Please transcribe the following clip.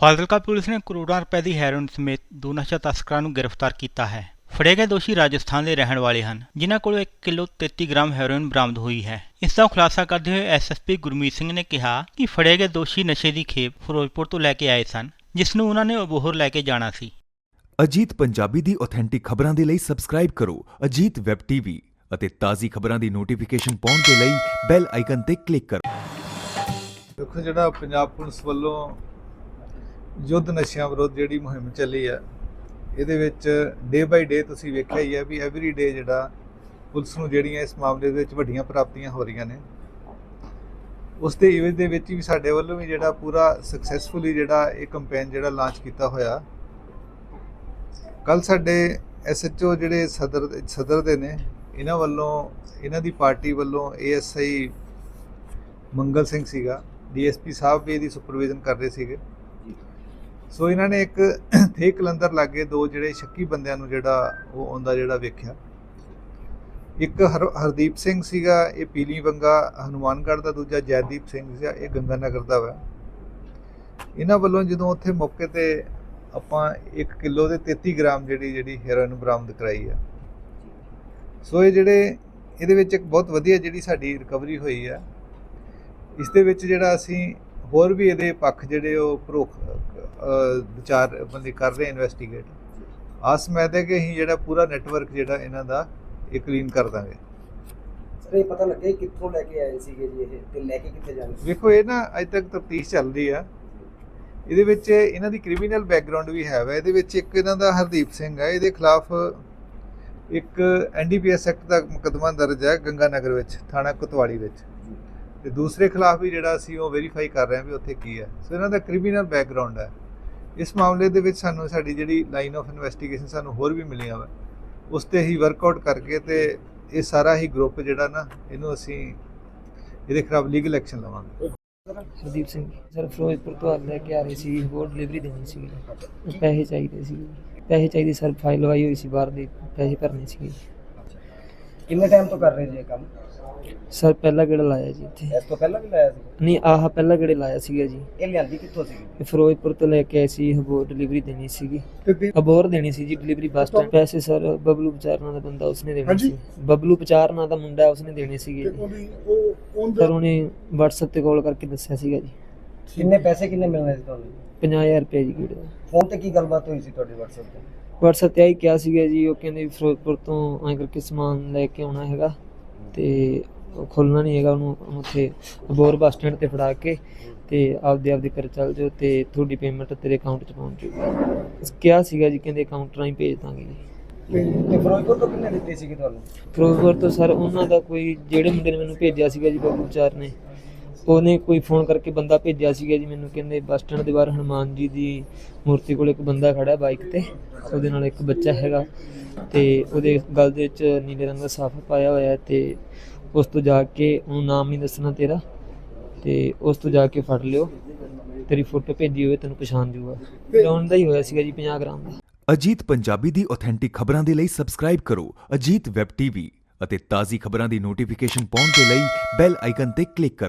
Fazilka police ਨੇ ਕਰੋੜਾਂ ਰੁਪਏ ਦੀ ਹੈਰੋਇਨ ਸਮੇਤ ਦੋ ਨਸ਼ਾ ਤਸਕਰਾਂ ਨੂੰ ਗ੍ਰਿਫਤਾਰ ਕੀਤਾ ਹੈ। ਫੜੇ ਗਏ ਦੋਸ਼ੀ ਰਾਜਸਥਾਨ ਦੇ ਰਹਿਣ ਵਾਲੇ ਹਨ ਜਿਨ੍ਹਾਂ ਕੋਲੋਂ 1 ਕਿਲੋ 33 ਗ੍ਰਾਮ ਹੈਰੋਇਨ ਬਰਾਮਦ ਹੋਈ ਹੈ। ਇਸ ਦਾ ਖੁਲਾਸਾ ਕਰਦੇ ਹੋਏ ਐਸਐਸਪੀ ਗੁਰਮੀਤ ਸਿੰਘ ਨੇ ਕਿਹਾ ਕਿ ਫੜੇ ਗਏ ਦੋਸ਼ੀ ਨਸ਼ੇ ਦੀ ਖੇਪ ਫਿਰੋਜ਼ਪੁਰ ਤੋਂ ਲੈ ਕੇ ਆਏ ਸਨ ਜਿਸ ਨੂੰ ਉਹਨਾਂ ਨੇ ਅਬੋਹਰ ਲੈ ਕੇ ਜਾਣਾ ਸੀ। ਅਜੀਤ ਪੰਜਾਬੀ ਦੀ ਆਥੈਂਟਿਕ ਖਬਰਾਂ ਦੇ ਲਈ ਸਬਸਕ੍ਰਾਈਬ ਕਰੋ ਅਜੀਤ ਵੈਬ ਟੀਵੀ ਅਤੇ ਤਾਜ਼ੀ ਖਬਰਾਂ ਦੀ ਨੋਟੀਫਿਕੇਸ਼ਨ ਪਾਉਣ ਦੇ ਲਈ ਬੈਲ ਆਈਕਨ ਤੇ ਕਲਿੱਕ ਕਰੋ। ਦੇਖੋ ਜਿਹੜਾ ਪੰਜਾਬ ਪੁਲਿਸ ਵੱਲੋਂ ਯੁੱਧ ਨਸ਼ਿਆਂ ਵਿਰੁੱਧ ਜਿਹੜੀ ਮੁਹਿੰਮ ਚੱਲੀ ਆ, ਇਹਦੇ ਵਿੱਚ ਡੇ ਬਾਈ ਡੇ ਤੁਸੀਂ ਵੇਖਿਆ ਹੀ ਆ ਵੀ ਐਵਰੀ ਡੇ ਜਿਹੜਾ ਪੁਲਿਸ ਨੂੰ ਜਿਹੜੀਆਂ ਇਸ ਮਾਮਲੇ ਦੇ ਵਿੱਚ ਵੱਡੀਆਂ ਪ੍ਰਾਪਤੀਆਂ ਹੋ ਰਹੀਆਂ ਨੇ। ਉਸ ਦੇ ਇਵੇਂ ਦੇ ਵਿੱਚ ਵੀ ਸਾਡੇ ਵੱਲੋਂ ਵੀ ਜਿਹੜਾ ਪੂਰਾ ਸਕਸੈਸਫੁਲੀ ਜਿਹੜਾ ਇਹ ਕੈਂਪੇਨ ਜਿਹੜਾ ਲਾਂਚ ਕੀਤਾ ਹੋਇਆ। ਕੱਲ ਸਾਡੇ ਐਸਐਚਓ ਜਿਹੜੇ ਸਦਰ ਸਦਰ ਦੇ ਨੇ, ਇਹਨਾਂ ਵੱਲੋਂ, ਇਹਨਾਂ ਦੀ ਪਾਰਟੀ ਵੱਲੋਂ ਏਐਸਆਈ ਮੰਗਲ ਸਿੰਘ ਸੀਗਾ ਡੀਐਸਪੀ ਸਾਹਿਬ ਵੀ ਇਹਦੀ ਸੁਪਰਵਿਜ਼ਨ ਕਰ ਰਹੇ ਸੀਗੇ। ਸੋ ਇਹਨਾਂ ਨੇ ਇੱਕ ਥੇ ਕਲੰਦਰ ਲਾਗੇ ਦੋ ਜਿਹੜੇ ਸ਼ੱਕੀ ਬੰਦਿਆਂ ਨੂੰ ਜਿਹੜਾ ਉਹ ਆਉਂਦਾ ਜਿਹੜਾ ਵੇਖਿਆ। ਇੱਕ ਹਰ- ਹਰਦੀਪ ਸਿੰਘ ਸੀਗਾ, ਇਹ ਪੀਲੀ ਬੰਗਾ ਹਨੂਮਾਨਗੜ੍ਹ ਦਾ, ਦੂਜਾ ਜੈਦੀਪ ਸਿੰਘ ਸੀਗਾ, ਇਹ ਗੰਗਾਨਗਰ ਦਾ ਵਾ। ਇਹਨਾਂ ਵੱਲੋਂ ਜਦੋਂ ਉੱਥੇ ਮੌਕੇ ਤੇ ਆਪਾਂ 1 ਕਿਲੋ ਦੇ 33 ਗ੍ਰਾਮ ਜਿਹੜੀ ਜਿਹੜੀ ਹੈਰੋਇਨ ਬਰਾਮਦ ਕਰਾਈ ਆ। ਸੋ ਇਹ ਜਿਹੜੇ, ਇਹਦੇ ਵਿੱਚ ਇੱਕ ਬਹੁਤ ਵਧੀਆ ਜਿਹੜੀ ਸਾਡੀ ਰਿਕਵਰੀ ਹੋਈ ਆ। ਇਸ ਦੇ ਵਿੱਚ ਜਿਹੜਾ ਅਸੀਂ ਹੋਰ ਵੀ ਇਹਦੇ ਪੱਖ ਜਿਹੜੇ ਉਹ ਪ੍ਰੋਖ ਵਿਚਾਰ ਬੰਦੇ ਕਰ ਰਹੇ ਇਨਵੈਸਟੀਗੇਟ ਆਸ ਮੈਦ ਹੈ ਕਿ ਅਸੀਂ ਜਿਹੜਾ ਪੂਰਾ ਨੈਟਵਰਕ ਜਿਹੜਾ ਇਹਨਾਂ ਦਾ ਇਹ ਕਲੀਨ ਕਰ ਦਾਂਗੇ। ਸਰ ਇਹ ਪਤਾ ਲੱਗਿਆ ਕਿੱਥੋਂ ਲੈ ਕੇ ਆਏ ਸੀਗੇ ਜੀ ਇਹ ਤੇ ਲੈ ਕੇ ਕਿੱਥੇ ਜਾਣੇ ਵੇਖੋ ਇਹ ਨਾ ਅਜੇ ਤੱਕ ਤਫਤੀਸ਼ ਚੱਲ ਰਹੀ ਆ। ਇਹਦੇ ਵਿੱਚ ਇਹਨਾਂ ਦੀ ਕ੍ਰਿਮੀਨਲ ਬੈਕਗ੍ਰਾਉਂਡ ਵੀ ਹੈ ਵਾ। ਇਹਦੇ ਵਿੱਚ ਇੱਕ ਇਹਨਾਂ ਦਾ ਹਰਦੀਪ ਸਿੰਘ ਹੈ ਇਹਦੇ ਖਿਲਾਫ ਇੱਕ ਐਨਡੀਪੀਐਸ ਐਕਟ ਦਾ ਮੁਕੱਦਮਾ ਦਰਜ ਹੈ ਗੰਗਾਨਗਰ ਵਿੱਚ ਥਾਣਾ ਕੋਤਵਾਲੀ ਵਿੱਚ। ਤੇ ਦੂਸਰੇ ਖਿਲਾਫ ਵੀ ਜਿਹੜਾ ਅਸੀਂ ਉਹ ਵੈਰੀਫਾਈ ਕਰ ਰਹੇ ਹਾਂ ਵੀ ਉੱਥੇ ਕੀ ਹੈ। ਸੋ ਇਹਨਾਂ ਦਾ ਕ੍ਰਿਮੀਨਲ ਬੈਕਗ੍ਰਾਉਂਡ ਹੈ। ਇਸ ਮਾਮਲੇ ਦੇ ਵਿੱਚ ਸਾਨੂੰ ਸਾਡੀ ਜਿਹੜੀ ਲਾਈਨ ਆਫ ਇਨਵੈਸਟੀਗੇਸ਼ਨ ਸਾਨੂੰ ਹੋਰ ਵੀ ਮਿਲੀਆਂ ਵਾ। ਉਸ ਤੇ ਹੀ ਵਰਕਆਊਟ ਕਰਕੇ ਤੇ ਇਹ ਸਾਰਾ ਹੀ ਗਰੁੱਪ ਜਿਹੜਾ ਨਾ, ਇਹਨੂੰ ਅਸੀਂ ਇਹਦੇ ਖਿਲਾਫ ਲੀਗਲ ਐਕਸ਼ਨ ਲਵਾਂਗੇ। ਹਰਦੀਪ ਸਿੰਘ ਸਰ, ਫਿਰੋਜ਼ਪੁਰ ਤੋਂ ਲੈ ਕੇ ਆ ਰਹੇ ਸੀ, ਹੋਰ ਡਿਲੀਵਰੀ ਦੇਣੀ ਸੀ ਪੈਸੇ ਚਾਹੀਦੇ ਸੀ ਪੈਸੇ ਚਾਹੀਦੇ, ਸਰ ਫਾਈਲ ਲਵਾਈ ਹੋਈ ਸੀ ਬਾਹਰ ਦੇ, ਪੈਸੇ ਭਰਨੇ ਸੀ ਕਿੰਨੇ ਟਾਈਮ ਤੋਂ ਕਰ ਰਹੇ ਜੀ ਇਹ ਕੰਮ? ਸਰ ਪਹਿਲਾ ਗੇੜਾ ਲਾਇਆ ਜੀ ਇੱਥੇ। ਇਸ ਤੋਂ ਪਹਿਲਾਂ ਵੀ ਲਾਇਆ ਸੀ? ਨਹੀਂ ਆਹ ਪਹਿਲਾ ਗੇੜਾ ਲਾਇਆ ਸੀਗਾ ਜੀ। ਇਹ ਲਿਆਂਦੀ ਕਿੱਥੋਂ ਸੀਗੀ? ਇਹ ਫਿਰੋਜ਼ਪੁਰ ਤੋਂ ਲੈ ਕੇ ਆਏ ਸੀ ਹਬੋਰ ਡਿਲੀਵਰੀ ਦੇਣੀ ਸੀਗੀ। ਅਬੋਰ ਦੇਣੀ ਸੀ ਜੀ ਡਿਲੀਵਰੀ ਬੱਸ ਸਟੈਂਡ ਪੈਸੇ ਸਰ ਬਬਲੂ ਪਚਾਰ ਨਾਂ ਦਾ ਬੰਦਾ ਉਸਨੇ ਦੇਣੇ ਸੀ। ਬਬਲੂ ਪਚਾਰ ਨਾਂ ਦਾ ਮੁੰਡਾ ਉਸਨੇ ਦੇਣੇ ਸੀਗੇ ਜੀ। ਸਰ ਉਹਨੇ WhatsApp ਤੇ ਕਾਲ ਕਰਕੇ ਦੱਸਿਆ ਸੀਗਾ ਜੀ। ਕਿੰਨੇ ਪੈਸੇ ਕਿੰਨੇ ਮਿਲਣੇ ਸੀ ਤੁਹਾਨੂੰ? 50000 ਰੁਪਏ ਜੀ ਗੇੜੇ ਫੋਨ ਤੇ ਕੀ ਗੱਲਬਾਤ ਹੋਈ ਸੀ ਤੁਹਾਡੀ WhatsApp ਤੇ? WhatsApp ਤੇ ਆਈ ਕਿਹਾ ਸੀਗਾ ਜੀ ਉਹ ਕਹਿੰਦੇ ਫਿਰੋਜ਼ਪੁਰ ਤੋਂ ਐਂ ਕਰਕੇ ਸਮਾਨ ਲੈ ਕੇ ਆਉਣਾ ਹੈਗਾ ਤੇ ਖੋਲਣਾ ਨਹੀਂ ਹੈਗਾ ਉਹਨੂੰ ਉੱਥੇ ਅਬੋਰ ਬੱਸ ਸਟੈਂਡ ਤੇ ਫੜਾ ਕੇ ਤੇ ਆਪਦੇ ਆਪਦੇ ਘਰ ਚੱਲ ਜਾਓ ਤੇ ਤੁਹਾਡੀ ਪੇਮੈਂਟ ਤੇਰੇ ਅਕਾਊਂਟ 'ਚ ਪਹੁੰਚ ਜੂਗੀ ਕਿਹਾ ਸੀਗਾ ਜੀ ਕਹਿੰਦੇ ਅਕਾਊਂਟ ਰਾਹੀਂ ਭੇਜ ਦਾਂਗੇ ਜੀ। ਤੇ ਫਿਰੋਜ਼ਪੁਰ ਤੋਂ ਕਿੰਨੇ ਦਿੱਤੇ ਸੀਗੇ ਤੁਹਾਨੂੰ? ਫਿਰੋਜ਼ਪੁਰ ਤੋਂ ਸਰ ਉਹਨਾਂ ਦਾ ਕੋਈ ਜਿਹੜੇ ਮੁੰਡੇ ਨੇ ਮੈਨੂੰ ਭੇਜਿਆ ਸੀਗਾ ਜੀ ਬੱਬੂ ਚਾਰ ਨੇ ਉਹਨੇ ਕੋਈ ਫੋਨ ਕਰਕੇ ਬੰਦਾ ਭੇਜਿਆ ਸੀਗਾ ਜੀ ਮੈਨੂੰ, ਕਹਿੰਦੇ ਬੱਸ ਸਟੈਂਡ ਦੇ ਬਾਹਰ ਹਨੂਮਾਨ ਜੀ ਦੀ ਮੂਰਤੀ ਕੋਲ ਇੱਕ ਬੰਦਾ ਖੜਾ ਬਾਈਕ ਤੇ, ਉਹਦੇ ਨਾਲ ਇੱਕ ਬੱਚਾ ਹੈਗਾ ਤੇ ਉਹਦੇ ਗਲ ਦੇ ਵਿੱਚ ਨੀਲੇ ਰੰਗ ਦਾ ਸਾਫਾ ਪਾਇਆ ਹੋਇਆ ਹੈ ਤੇ ਉਸ ਤੋਂ ਜਾ ਕੇ ਉਹਨੂੰ ਨਾਮ ਨਹੀਂ ਦੱਸਣਾ ਤੇਰਾ ਤੇ ਉਸ ਤੋਂ ਜਾ ਕੇ ਫੜ ਲਿਓ, ਤੇਰੀ ਫੋਟੋ ਭੇਜੀ ਹੋਵੇ, ਤੈਨੂੰ ਪਛਾਣ ਜੂਗਾ। ਗਰਾਊਂਡ ਦਾ ਹੀ ਹੋਇਆ ਸੀਗਾ ਜੀ 50 ਗ੍ਰਾਮ ਦਾ। ਅਜੀਤ ਪੰਜਾਬੀ ਦੀ ਆਥੈਂਟਿਕ ਖਬਰਾਂ ਦੇ ਲਈ ਸਬਸਕ੍ਰਾਈਬ ਕਰੋ ਅਜੀਤ ਵੈਬ ਟੀਵੀ ਅਤੇ ਤਾਜ਼ੀ ਖਬਰਾਂ ਦੀ ਨੋਟੀਫਿਕੇਸ਼ਨ ਪਾਉਣ ਦੇ ਲਈ ਬੈਲ ਆਈਕਨ ਤੇ ਕਲਿੱਕ ਕਰੋ।